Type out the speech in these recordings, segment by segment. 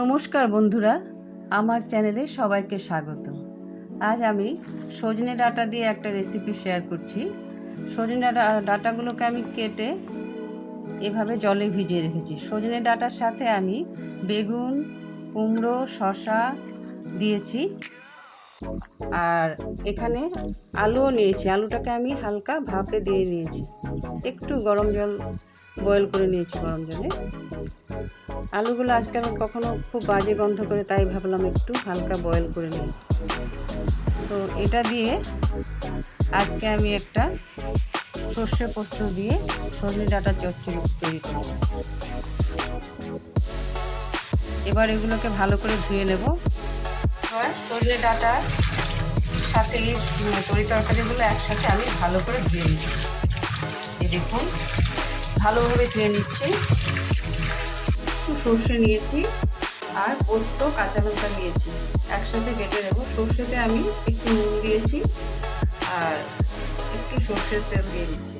নমস্কার বন্ধুরা, আমার চ্যানেলে সবাইকে স্বাগত। আজ আমি সজনে ডাটা দিয়ে একটা রেসিপি শেয়ার করছি। সজনে ডাঁটা, ডাঁটাগুলোকে আমি কেটে এভাবে জলে ভিজিয়ে রেখেছি। সজনে ডাটার সাথে আমি বেগুন, কুমড়ো, শসা দিয়েছি। আর এখানে আলুও নিয়েছি। আলুটাকে আমি হালকা ভাপে দিয়ে নিয়েছি। একটু গরম জল বয়েল করে নিয়েছি গরম জলে। আলুগুলো আজকে আমি কখনো খুব বাজে গন্ধ করে তাই ভাবলাম একটু হালকা বয়েল করে নিই। তো এটা দিয়ে আজকে আমি একটা সর্ষে পোস্ত দিয়ে সজনে ডাটা চচ্চড়ি তৈরি করব। এবার এগুলোকে ভালো করে ধুয়ে নেব। এবার সজনে ডাটার সাথে তরি তরকারিগুলো একসাথে আমি ভালো করে ধুয়ে এই দেখুন ভালোভাবে ধুয়ে নিচ্ছি। একটু সর্ষে নিয়েছি আর পোস্ত, কাঁচা লঙ্কা নিয়েছি। একসাথে বেটে নেব। সর্ষেতে আমি একটু নুন দিয়েছি আর একটু সর্ষের তেল দিয়ে দিচ্ছি।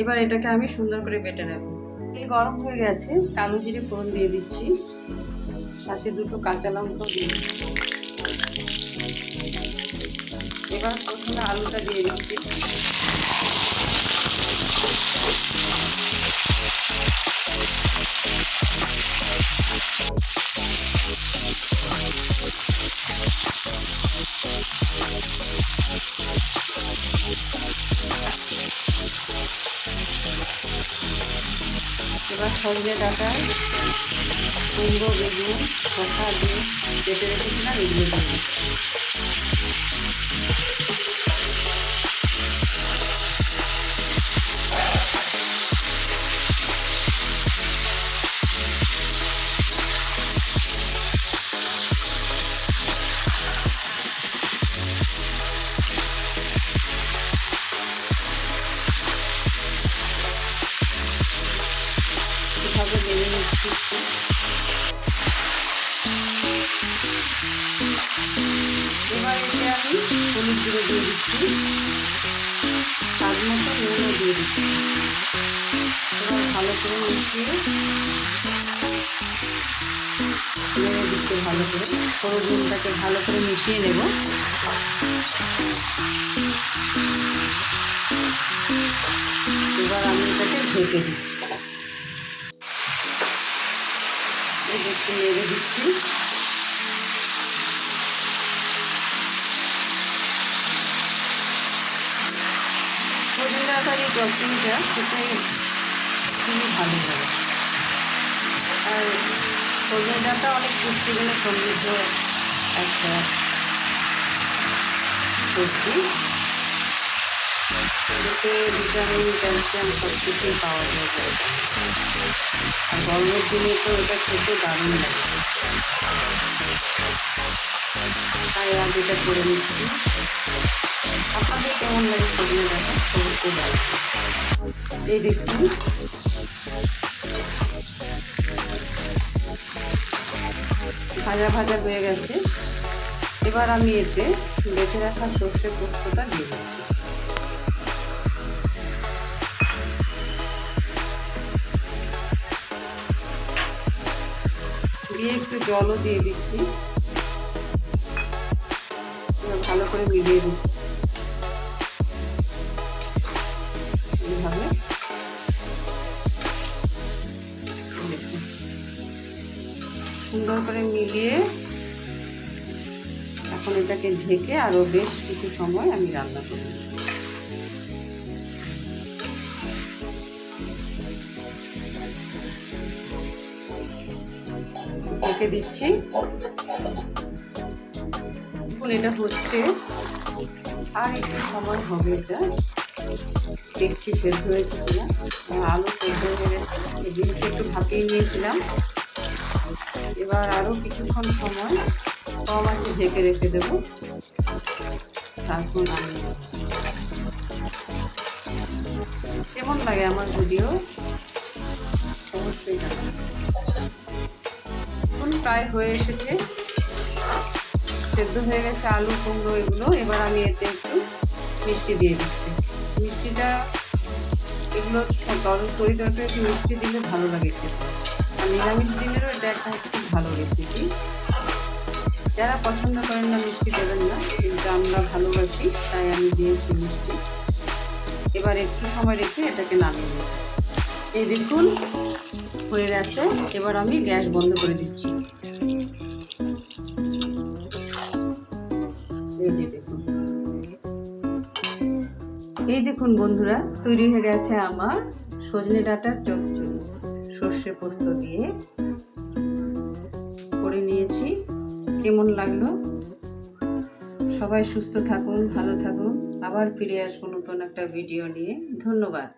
এবার এটাকে আমি সুন্দর করে বেটে নেব। তেল গরম হয়ে গেছে, কালো জিরে ফোড়ন দিয়ে দিচ্ছি। সাথে দুটো কাঁচা লঙ্কা দিয়ে এবার প্রথমে আলুটা দিয়ে দিচ্ছি। এবার সজনে ডাটা, কুমড়ো বেগুন, শসা দিয়ে কেটে রেখেছিলাম, এগুলো দিয়ে এভাবে মেরে নিচ্ছি ভালো করে মিশিয়ে ভালো করে হলুদ ভালো করে মিশিয়ে নেব এবার আমি এটাকে ঢেকে দিচ্ছি। একটু নেড়ে দিচ্ছি সজনে ডাটার এই চটচড়িটা খেতে খুবই ভালো লাগে আর সজনে ডাটা অনেক পুষ্টিগুলো সমৃদ্ধ একটা সবজি ভিটামিন পাওয়া যায় আর তো এটা খেতে দারুণ লাগে এটা করে কেমন লাগে ভাজা ভাজা হয়ে গেছে। এবার আমি এতে বেটে রাখা সর্ষে পোস্তটা দিয়ে দিচ্ছি। দিয়ে একটু জলও দিয়ে দিচ্ছি। ভালো করে মিলিয়ে দিচ্ছি। সুন্দর করে মিলিয়ে এখন এটাকে ঢেকে আরও বেশ কিছু সময় আমি রান্না করব ঢেকে দিচ্ছি। এখন এটা হচ্ছে, আর একটু সময় হবে এটা। দেখছি সেদ্ধ হয়েছে কিনা। আলু সেদ্ধ হয়ে গেছে। এই একটু ভাপিয়ে নিয়েছিলাম। এবার আরও কিছুক্ষণ সময় কম আছে ঢেকে রেখে দেব। তারপর আমি কেমন লাগে আমার ভিডিও অবশ্যই এখন প্রায় হয়ে এসেছে। সেদ্ধ হয়ে গেছে আলু, কুমড়ো এগুলো। এবার আমি এতে একটু মিষ্টি দিয়ে দিচ্ছি। মিষ্টিটা এগুলো তরল তরি তরকারি একটু মিষ্টি দিলে ভালো লাগে খেতে। আর নিরামিষ দিনেরও এটা একটা খুব ভালো রেসিপি যারা পছন্দ করেন না মিষ্টি দেবেন না, কিন্তু আমরা ভালোবাসি, তাই আমি দিয়েছি মিষ্টি। এবার একটু সময় রেখে এটাকে নামিয়ে নেব এই দেখুন, হয়ে গেছে। এবার আমি গ্যাস বন্ধ করে দিচ্ছি। এই যে দেখুন। এই দেখুন বন্ধুরা, তৈরি হয়ে গেছে আমার সজনে ডাঁটার চচ্চড়ি। সর্ষে পোস্ত দিয়ে করে নিয়েছি। কেমন লাগল? সবাই সুস্থ থাকুন, ভালো থাকুন। আবার ফিরে আসব নতুন একটা ভিডিও নিয়ে। ধন্যবাদ।